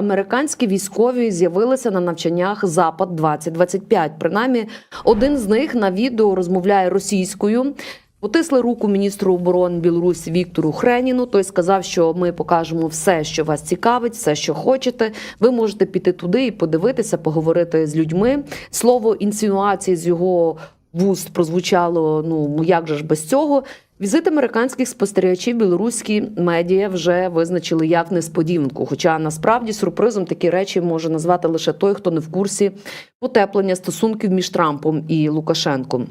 Американські військові з'явилися на навчаннях Запад 2025 Принаймні, один з них на відео розмовляє російською. Потисли руку міністру оборони Білорусі Віктору Хреніну. Той сказав, що ми покажемо все, що вас цікавить, все, що хочете. Ви можете піти туди і подивитися, поговорити з людьми. Слово інсинуації з його вуст прозвучало. Ну як же ж без цього? Візит американських спостерігачів білоруські медіа вже визначили як несподіванку. Хоча насправді сюрпризом такі речі може назвати лише той, хто не в курсі потеплення стосунків між Трампом і Лукашенком.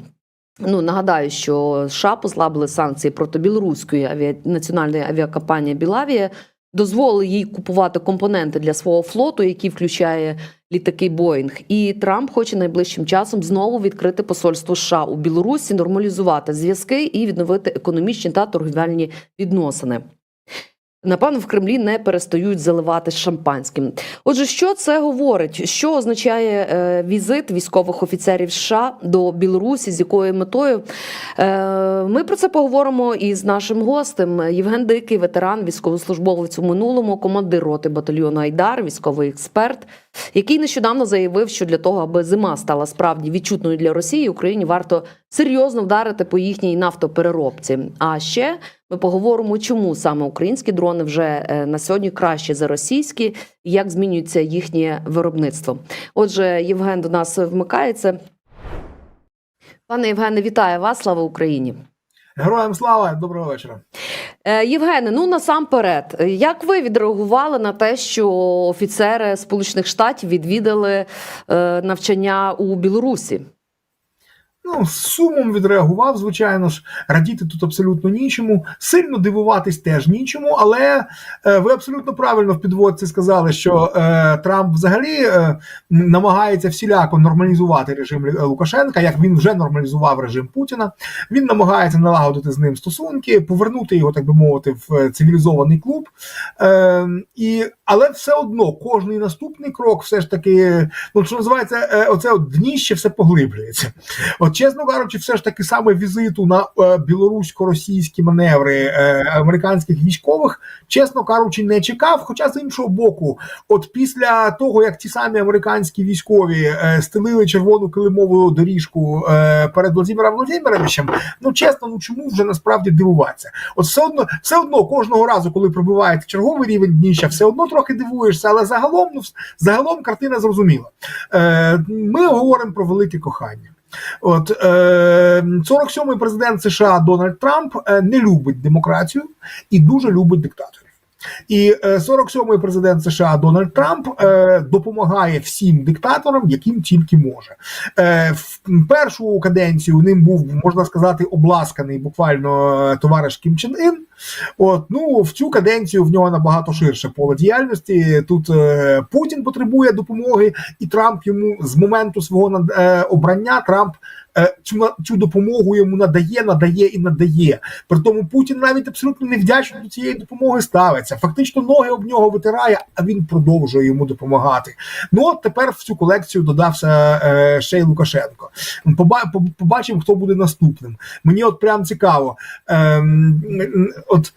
Ну нагадаю, що США послабили санкції проти білоруської авіа... національної авіакомпанії Білавія, дозволили їй купувати компоненти для свого флоту, який включає літаки Боїнг. І Трамп хоче найближчим часом знову відкрити посольство США у Білорусі, нормалізувати зв'язки і відновити економічні та торгівельні відносини. Напевно, в Кремлі не перестають заливати шампанським. Отже, що це говорить? Що означає е, візит військових офіцерів США до Білорусі? З якою метою? Е, ми про це поговоримо із нашим гостем Євген Дикий, ветеран, військовослужбовець у минулому, командир роти батальйону Айдар, військовий експерт, який нещодавно заявив, що для того, аби зима стала справді відчутною для Росії, Україні варто серйозно вдарити по їхній нафтопереробці. А ще ми поговоримо, чому саме українські дрони вже е, на сьогодні краще за російські, і як змінюється їхнє виробництво. Отже, Євген до нас вмикається. Пане Євгене, вітаю вас! Слава Україні! Героям слава, доброго вечора. Е, Євгене, ну насамперед, як ви відреагували на те, що офіцери Сполучених Штатів відвідали е, навчання у Білорусі? Ну, з сумом відреагував, звичайно ж, радіти тут абсолютно нічому. Сильно дивуватись теж нічому, але е, ви абсолютно правильно в підводці сказали, що е, Трамп взагалі е, намагається всіляко нормалізувати режим Лукашенка, як він вже нормалізував режим Путіна. Він намагається налагодити з ним стосунки, повернути його, так би мовити, в е, цивілізований клуб. Е, і, але все одно кожний наступний крок, все ж таки, ну що називається, е, оце от дніще все поглиблюється. От, чесно кажучи, все ж таки саме візиту на е, білорусько-російські маневри е, американських військових, чесно кажучи, не чекав. Хоча з іншого боку, от після того як ті самі американські військові е, стелили червону килимову доріжку перед Владимиром Володимировичем, ну чесно, ну чому вже насправді дивуватися? От все одно, все одно кожного разу, коли прибуваєте черговий рівень дніща, все одно трохи дивуєшся, але загалом, ну загалом картина зрозуміла. Ми говоримо про велике кохання. От е, 47-й президент США Дональд Трамп е, не любить демократію і дуже любить диктаторів. І е, 47-й президент США Дональд Трамп е, допомагає всім диктаторам, яким тільки може. Е, в першу каденцію ним був можна сказати обласканий буквально е, товариш Кім Чен Ін. От ну в цю каденцію в нього набагато ширше поле діяльності. Тут е, Путін потребує допомоги, і Трамп йому з моменту свого е, обрання Трамп. Е, Цю, цю допомогу йому надає, надає і надає. При тому Путін навіть абсолютно невдячно до цієї допомоги ставиться. Фактично ноги об нього витирає, а він продовжує йому допомагати. Ну от тепер в цю колекцію додався е, ще й Лукашенко. Поба- побачимо, хто буде наступним. Мені от прям цікаво. Ем, от,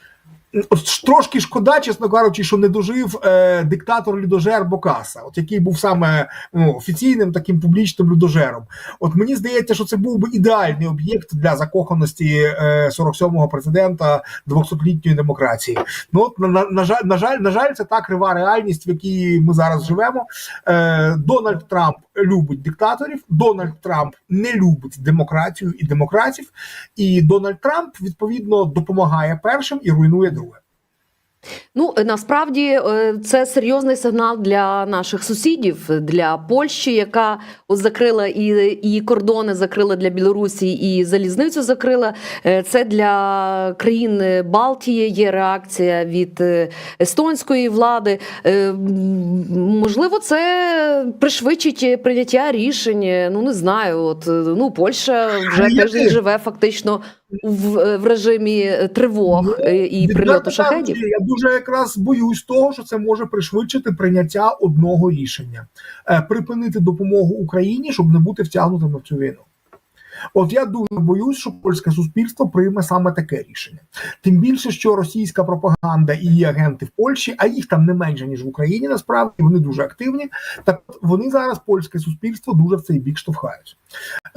трошки шкода, чесно кажучи, що не дожив е, диктатор людожер Бокаса, от який був саме ну, офіційним таким публічним людожером. От мені здається, що це був би ідеальний об'єкт для закоханості е, 47-го президента 200-літньої демократії. Ну от на, на, на жаль, на жаль, на жаль, це та крива реальність, в якій ми зараз живемо. Е, Дональд Трамп любить диктаторів. Дональд Трамп не любить демократію і демократів. І Дональд Трамп відповідно допомагає першим і руйнує друге. Ну е, насправді е, це серйозний сигнал для наших сусідів, для Польщі, яка закрила і, і кордони закрила для Білорусі, і залізницю закрила. Е, Це для країн Балтії є реакція від е, естонської влади. Е, Можливо, це пришвидшить прийняття рішень. Ну не знаю. От е, ну Польща вже теж. живе фактично в, в режимі тривог е, і прильоту шахедів. Я дуже якраз боюсь того, що це може пришвидшити прийняття одного рішення: Е, припинити допомогу Україні, щоб не бути втягнутим в цю війну. От я дуже боюсь, що польське суспільство прийме саме таке рішення. Тим більше, що російська пропаганда і її агенти в Польщі, а їх там не менше ніж в Україні, насправді вони дуже активні. Так вони зараз польське суспільство дуже в цей бік штовхають.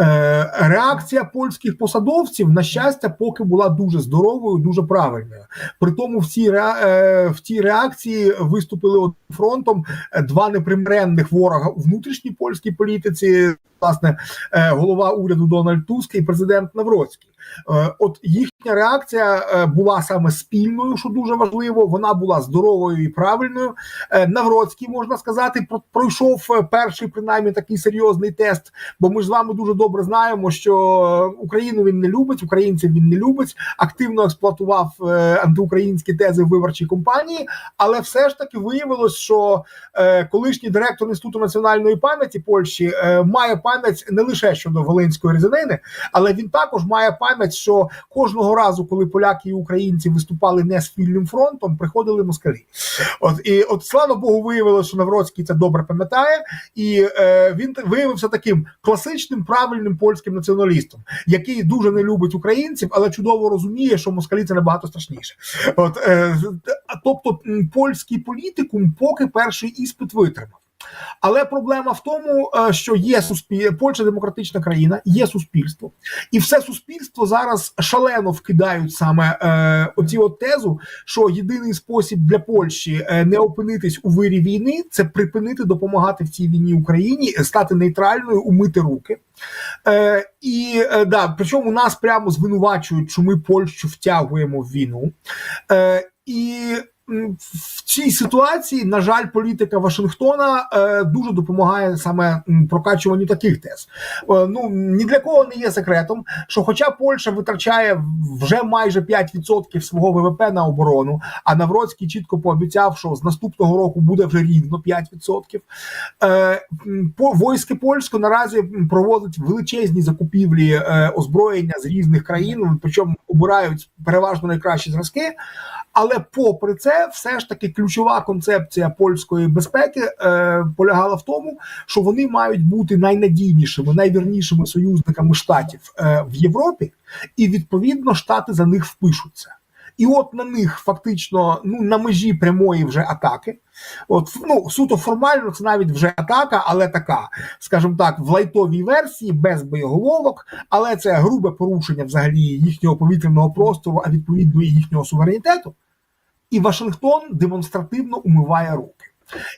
Е, реакція польських посадовців, на щастя, поки була дуже здоровою, дуже правильною. При тому в цій, ре- е, в цій реакції виступили одним фронтом е, два непримиренних ворога у внутрішній польській політиці. Власне, голова уряду Дональд Туск і президент Навроцький. Е, От їхня реакція е, була саме спільною, що дуже важливо. Вона була здоровою і правильною. Е, Навроцький, можна сказати, про- пройшов перший принаймні такий серйозний тест. Бо ми ж з вами дуже добре знаємо, що Україну він не любить, українців він не любить. Активно експлуатував антиукраїнські тези в виборчій кампанії, але все ж таки виявилось, що колишній директор інституту національної пам'яті Польщі має пам'ять не лише щодо Волинської різанини, але він також має пам'ять, що кожного разу, коли поляки і українці виступали не спільним фронтом, приходили москалі. От і от слава Богу, виявилося, що Навроцький це добре пам'ятає, і е, він виявився таким класичним правильним польським націоналістом, який дуже не любить українців, але чудово розуміє, що москалі це набагато страшніше. От е, тобто польський політикум поки перший іспит витримав. Але проблема в тому, е, що є суспіль... Польща демократична країна, є суспільство, і все суспільство зараз шалено вкидають саме е, оці от тезу, що єдиний спосіб для Польщі е, не опинитись у вирі війни це припинити допомагати в цій війні Україні, стати нейтральною, умити руки. Е, і е, да, причому нас прямо звинувачують, що ми Польщу втягуємо в війну. Е, і в цій ситуації, на жаль, політика Вашингтона е, дуже допомагає саме прокачуванню таких тез. Е, ну ні для кого не є секретом, що, хоча Польща витрачає вже майже 5% свого ВВП на оборону, а Навроцький чітко пообіцяв, що з наступного року буде вже рівно 5%. Е, по войски польське наразі проводить величезні закупівлі е, озброєння з різних країн, причому обирають переважно найкращі зразки. Але попри це, все ж таки ключова концепція польської безпеки е, полягала в тому, що вони мають бути найнадійнішими, найвірнішими союзниками штатів е, в Європі, і відповідно штати за них впишуться. І от на них фактично ну на межі прямої вже атаки. От ну суто формально це навіть вже атака, але така, скажімо так, в лайтовій версії без боєголовок, але це грубе порушення взагалі їхнього повітряного простору, а відповідно і їхнього суверенітету. І Вашингтон демонстративно умиває руки.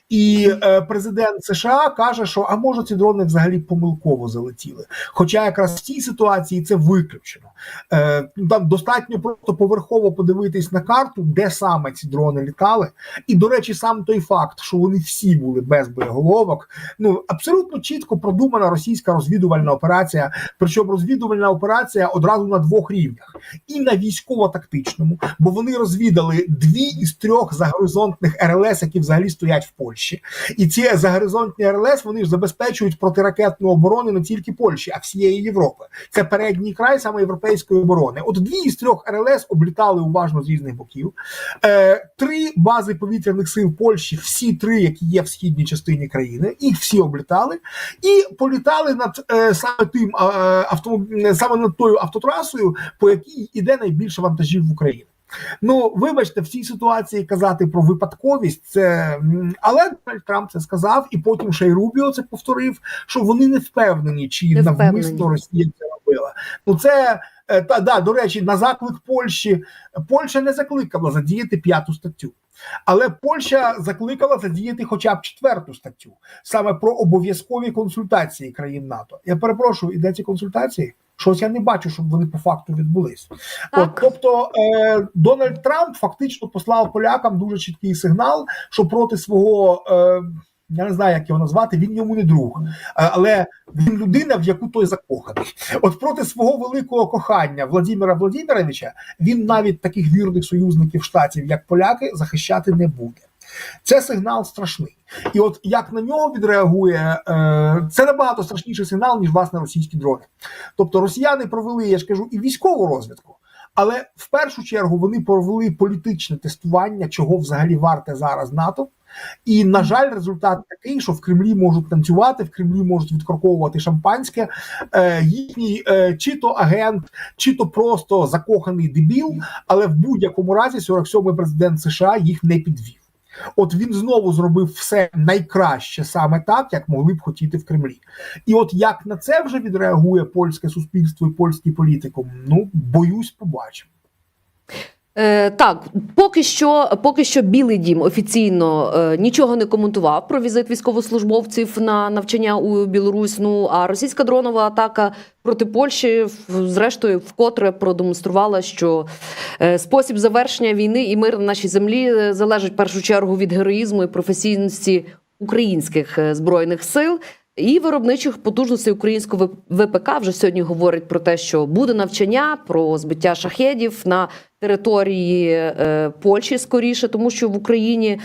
І е, президент США каже, що а може ці дрони взагалі помилково залетіли. Хоча якраз в цій ситуації це виключено. Е, там достатньо просто поверхово подивитись на карту, де саме ці дрони літали. І, до речі, сам той факт, що вони всі були без боєголовок, ну абсолютно чітко продумана російська розвідувальна операція. Причому розвідувальна операція одразу на двох рівнях: і на військово-тактичному, бо вони розвідали дві із трьох загоризонтних РЛС, які взагалі стоять в Польщі. І ці загоризонтні РЛС вони ж забезпечують протиракетну оборону не тільки Польщі, а всієї Європи. Це передній край саме європейської оборони. От дві із трьох РЛС облітали уважно з різних боків. Е, три бази повітряних сил Польщі, всі три, які є в східній частині країни, їх всі облітали і політали над е, саме тим е, авто, саме над тою автотрасою, по якій іде найбільше вантажів в Україну. Ну, вибачте, в цій ситуації казати про випадковість, це але Дональд Трамп це сказав, і потім ще й Рубіо це повторив, що вони не впевнені, чи Не впевнені. Росія це робила. Ну це е, та да, до речі, на заклик Польщі Польща не закликала задіяти п'яту статтю. Але Польща закликала задіяти хоча б четверту статтю, саме про обов'язкові консультації країн НАТО. Я перепрошую, і де ці консультації? Щось я не бачу, щоб вони по факту відбулись. От, тобто е, Дональд Трамп фактично послав полякам дуже чіткий сигнал, що проти свого. Е, я не знаю, як його назвати, він йому не друг, але він людина, в яку той закоханий. От проти свого великого кохання Владимира Владимировича він навіть таких вірних союзників штатів, як поляки, захищати не буде. Це сигнал страшний. І от як на нього відреагує, е, це набагато страшніший сигнал, ніж власне російські дрони. Тобто росіяни провели, я ж кажу, і військову розвідку. Але в першу чергу вони провели політичне тестування, чого взагалі варте зараз НАТО, І на жаль, результат такий, що в Кремлі можуть танцювати, в Кремлі можуть відкорковувати шампанське. Е, їхній е, чи то агент, чи то просто закоханий дебіл, але в будь-якому разі 47-й президент США їх не підвів. От він знову зробив все найкраще саме так, як могли б хотіти в Кремлі. І от як на це вже відреагує польське суспільство і польський політикум, ну боюсь, побачимо. Е, так, поки що, поки що Білий Дім офіційно е, нічого не коментував про візит військовослужбовців на навчання у Білорусь. Ну а російська дронова атака проти Польщі зрештою вкотре продемонструвала, що е, спосіб завершення війни і мир на нашій землі е, залежить в першу чергу від героїзму і професійності українських е, збройних сил. І виробничих потужностей українського ВПК вже сьогодні говорить про те, що буде навчання про збиття шахедів на території е, Польщі скоріше, тому що в Україні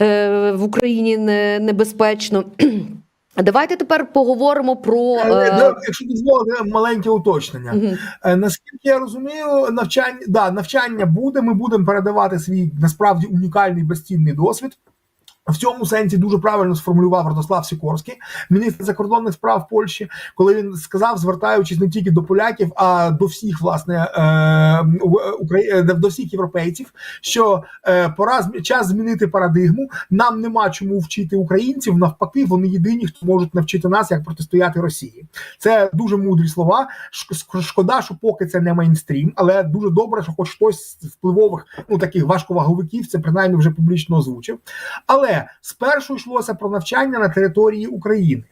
е, в Україні не, небезпечно. Давайте тепер поговоримо про Е, е, да, Якщо дозволите, маленьке уточнення. Е, Наскільки я розумію, навчання да, навчання буде. Ми будемо передавати свій насправді унікальний безцінний досвід. В цьому сенсі дуже правильно сформулював Родослав Сікорський, міністр закордонних справ Польщі, коли він сказав, звертаючись не тільки до поляків, а до всіх власне е, Украї- е, до всіх європейців, що е, пора час змінити парадигму. Нам нема чому вчити українців. Навпаки, вони єдині, хто можуть навчити нас, як протистояти Росії. Це дуже мудрі слова. Шкода, що поки це не мейнстрім, але дуже добре, що хоч хтось з впливових, ну таких важковаговиків, це принаймні вже публічно озвучив. Але спершу йшлося про навчання на території України.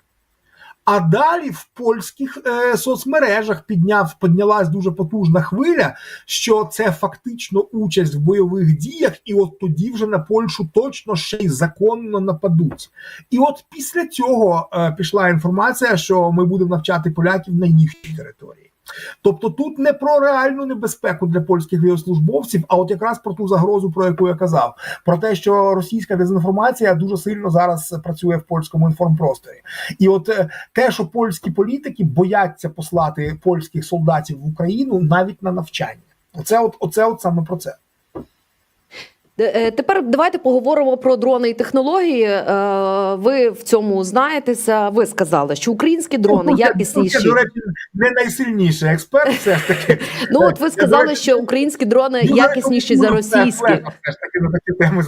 А далі в польських е, соцмережах підняв піднялась дуже потужна хвиля, що це фактично участь в бойових діях, і от тоді вже на Польщу точно ще й законно нападуть. І от після цього е, пішла інформація, що ми будемо навчати поляків на їхній території. Тобто тут не про реальну небезпеку для польських військовослужбовців, а от якраз про ту загрозу, про яку я казав, про те, що російська дезінформація дуже сильно зараз працює в польському інформпросторі. І от е, те, що польські політики бояться послати польських солдатів в Україну навіть на навчання, оце от, оце от саме про це. Е, е, Тепер давайте поговоримо про дрони і технології. Е, Ви в цьому знаєтеся. Ви сказали, що українські дрони Ну, якісніші. Це, до речі, не найсильніший експерт, все ж таки. Ну от ви сказали, що українські дрони Дуже якісніші за російські. Все ж таки на такі теми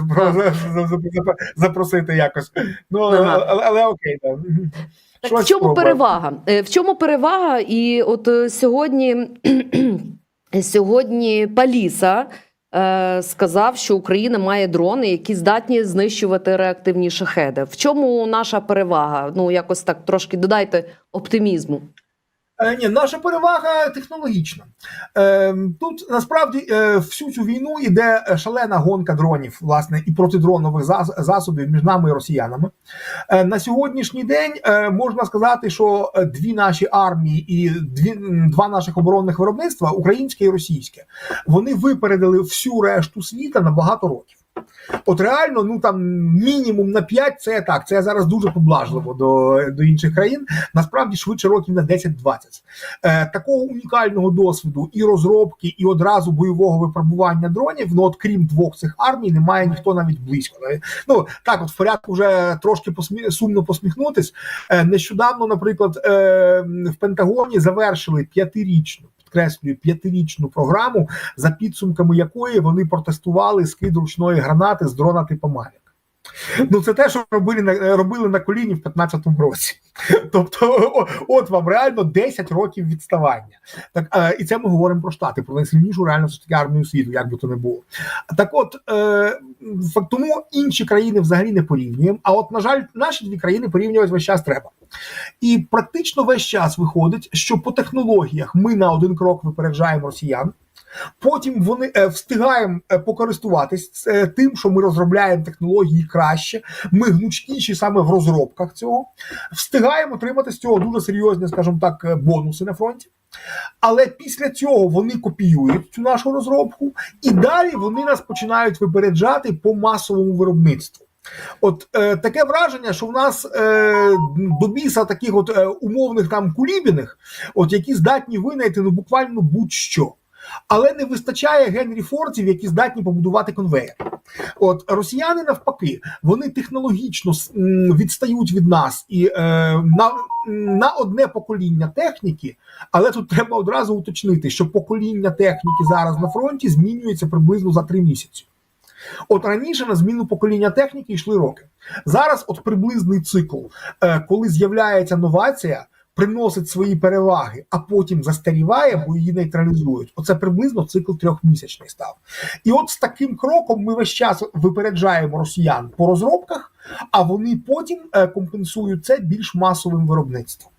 запросити якось. Ну, Ага. але, але окей, так. Так Щось в чому перевага? В чому перевага? І от сьогодні, сьогодні Паліса сказав, що Україна має дрони, які здатні знищувати реактивні шахеди. В чому наша перевага? Ну якось так трошки додайте оптимізму. Е, Ні, наша перевага технологічна. Е, Тут насправді е, всю цю війну йде шалена гонка дронів, власне, і протидронових зас- засобів між нами і росіянами. На сьогоднішній день можна сказати, що дві наші армії і дві два наших оборонних виробництва, українське і російське, вони випередили всю решту світа на багато років. От реально, ну там мінімум на 5 це так. Це зараз дуже поблажливо до, до інших країн. Насправді швидше років на 10-20. Е, такого унікального досвіду і розробки, і одразу бойового випробування дронів. Ну от крім двох цих армій, немає ніхто навіть близько. Ну так, от в порядку вже трошки посмі... сумно посміхнутись. Е, нещодавно, наприклад, е, в Пентагоні завершили п'ятирічну. Підкреслюю п'ятирічну програму, за підсумками якої вони протестували скид ручної гранати з дрона типу Мавік. Ну, це те, що робили на робили на коліні в 15-му році. Тобто, от вам реально 10 років відставання. Так е, і це ми говоримо про штати, про найсильнішу реально все таки армію світу, як би то не було. Так, от е, факт тому інші країни взагалі не порівнюємо. А от, на жаль, наші дві країни порівнювати весь час треба. І практично весь час виходить, що по технологіях ми на один крок випереджаємо росіян. Потім вони е, встигаємо е, покористуватись е, тим, що ми розробляємо технології краще. Ми гнучкіші саме в розробках цього. Встигаємо отримати з цього дуже серйозні, скажімо так, бонуси на фронті. Але після цього вони копіюють цю нашу розробку, і далі вони нас починають випереджати по масовому виробництву. От е, таке враження, що в нас е, до біса таких от е, умовних там кулібіних, от які здатні винайти ну буквально будь-що. Але не вистачає Генрі Фордів, які здатні побудувати конвейер. От росіяни навпаки, вони технологічно відстають від нас і е, на, на одне покоління техніки, але тут треба одразу уточнити, що покоління техніки зараз на фронті змінюється приблизно за три місяці. От раніше на зміну покоління техніки йшли роки. Зараз, от приблизний цикл, е, коли з'являється новація, приносить свої переваги, а потім застаріває, бо її нейтралізують. Оце приблизно цикл трьохмісячний став. І от з таким кроком ми весь час випереджаємо росіян по розробках, а вони потім е, компенсують це більш масовим виробництвом.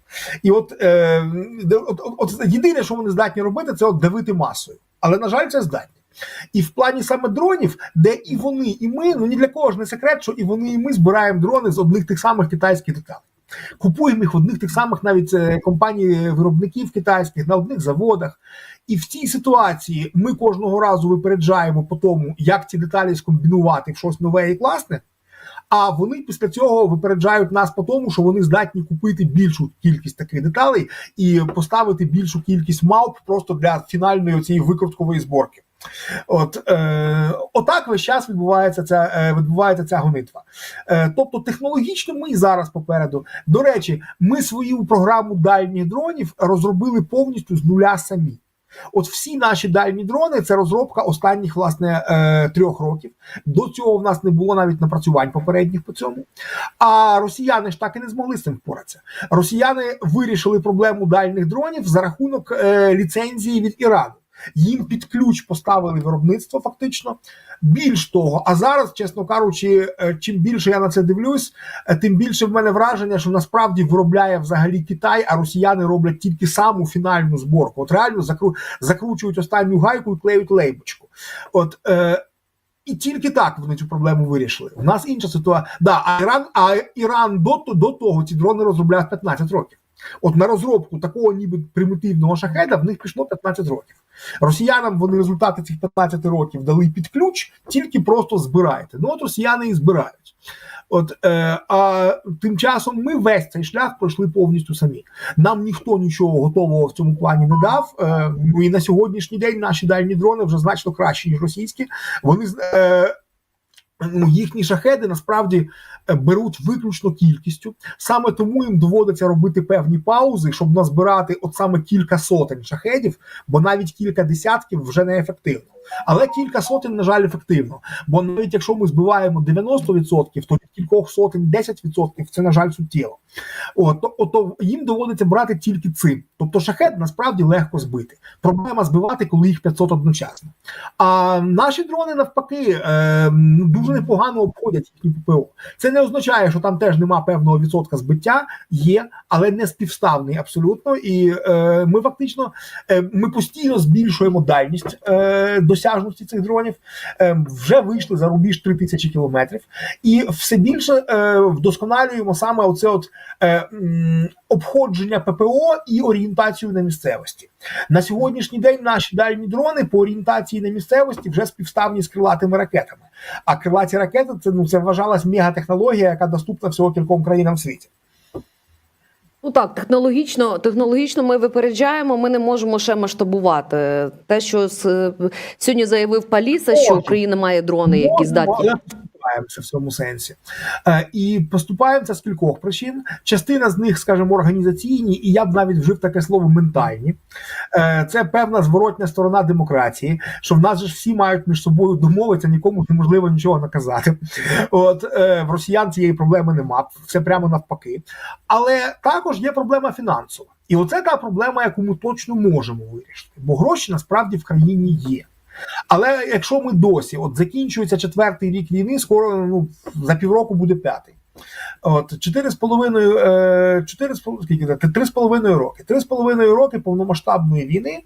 І от, е, от, от, от єдине, що вони здатні робити, це от давити масою. Але на жаль, це здатні. І в плані саме дронів, де і вони, і ми, ну ні для кого ж не секрет, що і вони, і ми збираємо дрони з одних тих самих китайських деталей. Купуємо їх одних тих самих навіть е, компаній виробників китайських на одних заводах. І в цій ситуації ми кожного разу випереджаємо по тому, як ці деталі скомбінувати в щось нове і класне. А вони після цього випереджають нас по тому, що вони здатні купити більшу кількість таких деталей і поставити більшу кількість мавп просто для фінальної цієї викруткової зборки. От е, отак весь час відбувається ця е, відбувається ця гонитва. Е, тобто технологічно ми і зараз попереду. До речі, ми свою програму дальніх дронів розробили повністю з нуля самі. От всі наші дальні дрони це розробка останніх власне е, трьох років. До цього в нас не було навіть напрацювань попередніх по цьому. А росіяни ж так і не змогли з цим впоратися. Росіяни вирішили проблему дальних дронів за рахунок е, ліцензії від Ірану. Їм під ключ поставили виробництво, фактично. Більш того, а зараз, чесно кажучи, е, чим більше я на це дивлюсь, е, тим більше в мене враження, що насправді виробляє взагалі Китай, а росіяни роблять тільки саму фінальну зборку. От реально закру... закручують останню гайку і клеють лейбочку. От е... І тільки так вони цю проблему вирішили. У нас інша ситуація. Да, а Іран, а Іран до, до того ці дрони розробляв 15 років. От на розробку такого ніби примітивного шахеда в них пішло 15 років. Росіянам вони результати цих 15 років дали під ключ, тільки просто збирайте. Ну от росіяни і збирають. От е, а тим часом ми весь цей шлях пройшли повністю самі. Нам ніхто нічого готового в цьому плані не дав. Е, ну і на сьогоднішній день наші дальні дрони вже значно кращі ніж російські. Вони е, ну, їхні шахеди насправді беруть виключно кількістю. Саме тому їм доводиться робити певні паузи, щоб назбирати от саме кілька сотень шахедів, бо навіть кілька десятків вже не ефективно. Але кілька сотень, на жаль, ефективно. Бо навіть якщо ми збиваємо 90%, то від кількох сотень 10% це, на жаль, суттєво. От, то, то їм доводиться брати тільки цим. Тобто шахет насправді легко збити. Проблема збивати, коли їх 500 одночасно. А наші дрони навпаки е, ну, дуже непогано обходять їхні ППО. Це не означає, що там теж нема певного відсотка збиття, є, але не співставний абсолютно. І е, ми фактично е, ми постійно збільшуємо дальність е, досяжності цих дронів. Е, вже вийшли за рубіж 3000 кілометрів, і все більше е, вдосконалюємо саме оце от е, обходження ППО і орієнтацію на місцевості. На сьогоднішній день наші дальні дрони по орієнтації на місцевості вже співставні з крилатими ракетами. А крилаті ракети це ну це вважалась мегатехнологія, яка доступна всього кільком країнам в світі. Ну так, технологічно, технологічно ми випереджаємо, ми не можемо ще масштабувати. Те, що сьогодні заявив Паліса, що Україна має дрони, які здатні. Поступаємося в цьому сенсі. Е, і поступаємося з кількох причин. Частина з них, скажімо, організаційні, і я б навіть вжив таке слово ментальні. Е, це певна зворотня сторона демократії, що в нас ж всі мають між собою домовитися, нікому неможливо нічого наказати. От е, в росіян цієї проблеми нема, все прямо навпаки. Але також є проблема фінансова. І оце та проблема, яку ми точно можемо вирішити, бо гроші насправді в країні є. Але якщо ми досі, от закінчується четвертий рік війни, скоро ну за півроку буде п'ятий. От чотири з половиною, е, чотири з половиною роки. Три з половиною роки повномасштабної війни.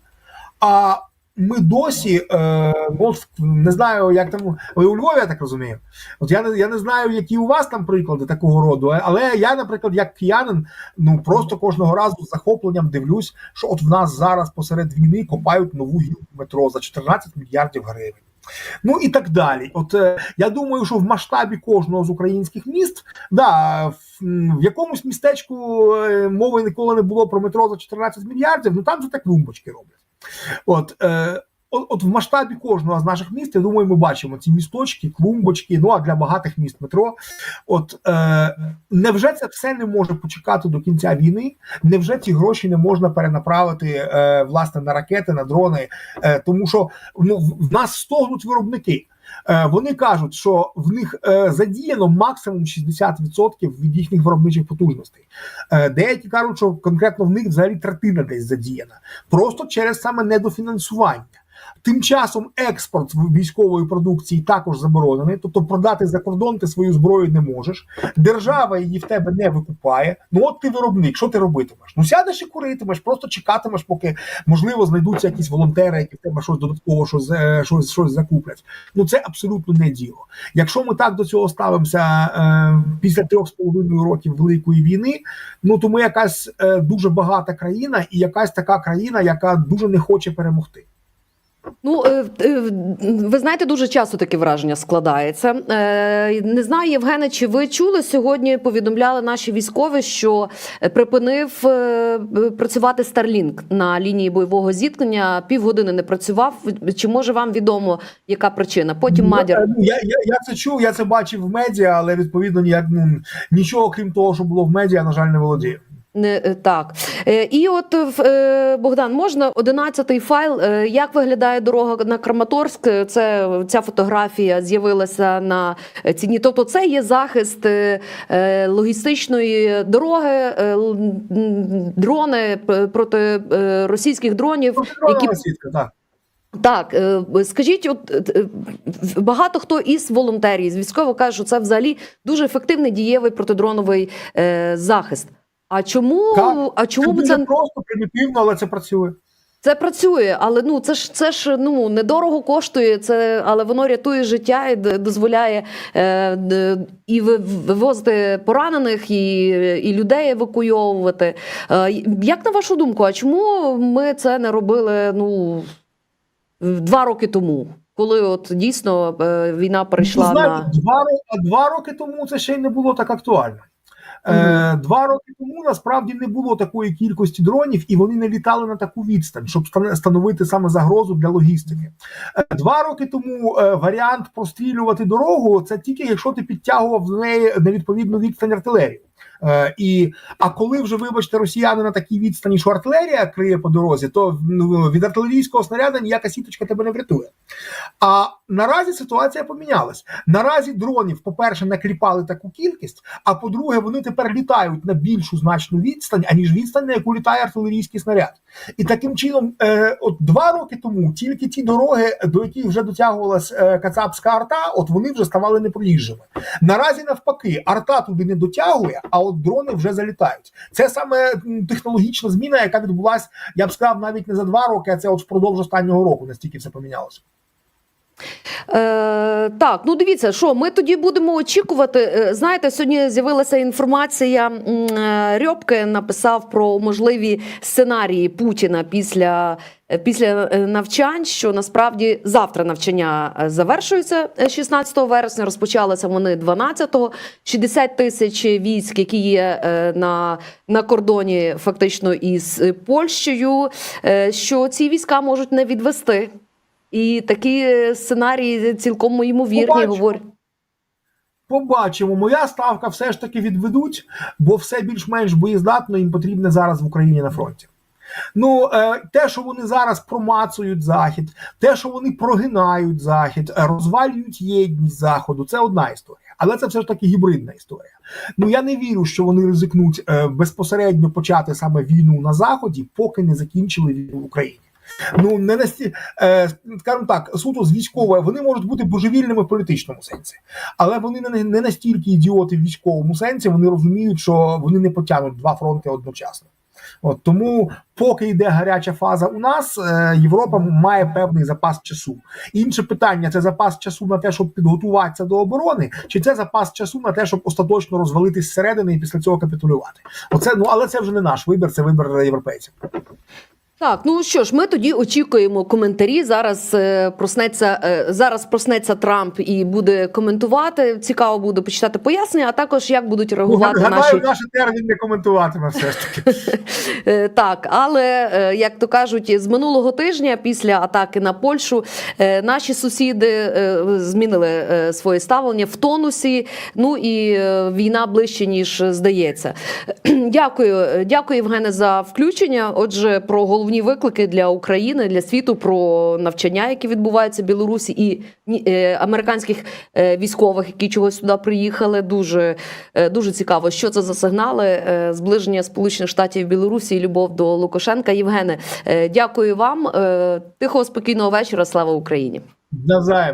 А ми досі е, от не знаю, як там ви у Львові, я так розумію. От я не я не знаю, які у вас там приклади такого роду, але я, наприклад, як киянин, ну просто кожного разу з захопленням дивлюсь, що от в нас зараз посеред війни копають нову гілку метро за 14 мільярдів гривень. Ну і так далі. От е, я думаю, що в масштабі кожного з українських міст, да, в, в якомусь містечку е, мови ніколи не було про метро за 14 мільярдів, ну там же так клумбочки роблять. От, е, от, от в масштабі кожного з наших міст, я думаю, ми бачимо ці місточки, клумбочки. Ну а для багатих міст метро. От е, невже це все не може почекати до кінця війни? Невже ці гроші не можна перенаправити е, власне на ракети, на дрони? Е, тому що ну в нас стогнуть виробники. Е, Вони кажуть, що в них е, задіяно максимум 60% від їхніх виробничих потужностей. Е, Деякі кажуть, що конкретно в них взагалі третина десь задіяна, просто через саме недофінансування. Тим часом експорт військової продукції також заборонений, тобто продати за кордон ти свою зброю не можеш. Держава її в тебе не викупає. Ну от ти виробник, що ти робитимеш? Ну сядеш і куритимеш, просто чекатимеш, поки можливо знайдуться якісь волонтери, які в тебе щось додатково щось, е, щось, щось закуплять. Ну це абсолютно не діло. Якщо ми так до цього ставимося е, після трьох з половиною років великої війни, ну то ми якась е, дуже багата країна і якась така країна, яка дуже не хоче перемогти. Ну, е, е, ви знаєте, дуже часто таке враження складається. Е, Не знаю, Євгене, чи ви чули сьогодні? Повідомляли наші військові, що припинив працювати Starlink на лінії бойового зіткнення. Півгодини не працював. Чи може вам відомо, яка причина? Потім Мадір. Ну, я, я, я це чув, я це бачив в медіа, але відповідно ніяк ну, нічого крім того, що було в медіа, на жаль, не володію. Не е, так. Е, І от е, Богдан, можна 11-й файл. Як виглядає дорога на Краматорськ? Це ця фотографія з'явилася на ціні. Тобто, це є захист логістичної дороги, дрони проти російських дронів. Які Які... Так. так, скажіть, от багато хто із волонтерів, з військових каже, що це взагалі дуже ефективний дієвий протидроновий захист. А чому, Так. а чому це ми дуже це просто, примітивно, але це працює. це працює? Але ну це ж це ж ну недорого коштує. Це але воно рятує життя і дозволяє е, і вивозити поранених, і, і людей евакуйовувати. Е, як на вашу думку, а чому ми це не робили? Ну два роки тому, коли от дійсно е, війна перейшла Ну, знаєте, на два, два роки тому це ще й не було так актуально. Е, два роки тому насправді не було такої кількості дронів, і вони не літали на таку відстань, щоб стан- становити саме загрозу для логістики. Е, два роки тому е, варіант прострілювати дорогу це тільки якщо ти підтягував в неї невідповідну відстань артилерії. Е, і, а коли вже, вибачте, росіяни на такій відстані, що артилерія криє по дорозі, то ну, від артилерійського снаряду ніяка сіточка тебе не врятує. А наразі ситуація помінялась. Наразі дронів, по-перше, накліпали таку кількість, а по-друге, вони тепер літають на більшу значну відстань, аніж відстань, на яку літає артилерійський снаряд. І таким чином, е, от два роки тому тільки ті дороги, до яких вже дотягувалась е, кацапська арта, от вони вже ставали непроїжджими. Наразі навпаки, арта туди не дотягує, а от дрони вже залітають. Це саме технологічна зміна, яка відбулася, я б сказав, навіть не за два роки, а це от впродовж останнього року, настільки все помінялося. Е, так, ну дивіться, що ми тоді будемо очікувати. Е, Знаєте, сьогодні з'явилася інформація. е, написав про можливі сценарії Путіна після. е, Після навчань, що насправді завтра навчання завершуються е, 16 вересня, розпочалися вони 12-го. 60 тисяч військ, які є на, на кордоні фактично із Польщею, що ці війська можуть не відвести. І такі е, сценарії цілком ймовірні говорять. Побачимо, моя ставка все ж таки відведуть, бо все більш-менш боєздатно їм потрібне зараз в Україні на фронті. Ну, е, те, що вони зараз промацують захід, те, що вони прогинають захід, е, розвалюють єдність заходу, це одна історія. Але це все ж таки гібридна історія. Ну я не вірю, що вони ризикнуть безпосередньо почати саме війну на заході, поки не закінчили війну в Україні. Ну не насті, е, скажімо так, суто з військової, вони можуть бути божевільними в політичному сенсі, але вони не, не настільки ідіоти в військовому сенсі. Вони розуміють, що вони не потягнуть два фронти одночасно. От тому, поки йде гаряча фаза у нас, е, Європа має певний запас часу. Інше питання: це запас часу на те, щоб підготуватися до оборони, чи це запас часу на те, щоб остаточно розвалитись зсередини і після цього капітулювати. Оце ну але це вже не наш вибір, це вибір європейців. Так, ну що ж, ми тоді очікуємо коментарі. Зараз е, проснеться е, зараз проснеться Трамп і буде коментувати. Цікаво буде почитати пояснення, а також як будуть Ну, реагувати гадаю, наші наш термін не коментуватиме все ж таки. Е, Так, але е, як то кажуть, з минулого тижня, після атаки на Польщу, е, наші сусіди змінили своє ставлення в тонусі. Ну і війна ближче ніж здається. Дякую, дякую, Євгене, за включення. Отже, про головні виклики для України, для світу, про навчання, які відбуваються в Білорусі, і е, американських е, військових, які чогось сюди приїхали. Дуже, е, дуже цікаво, що це за сигнали зближення Сполучених Штатів Білорусі і любов до Лукашенка. Євгене, дякую вам. Тихого спокійного вечора. Слава Україні. Навзаєм.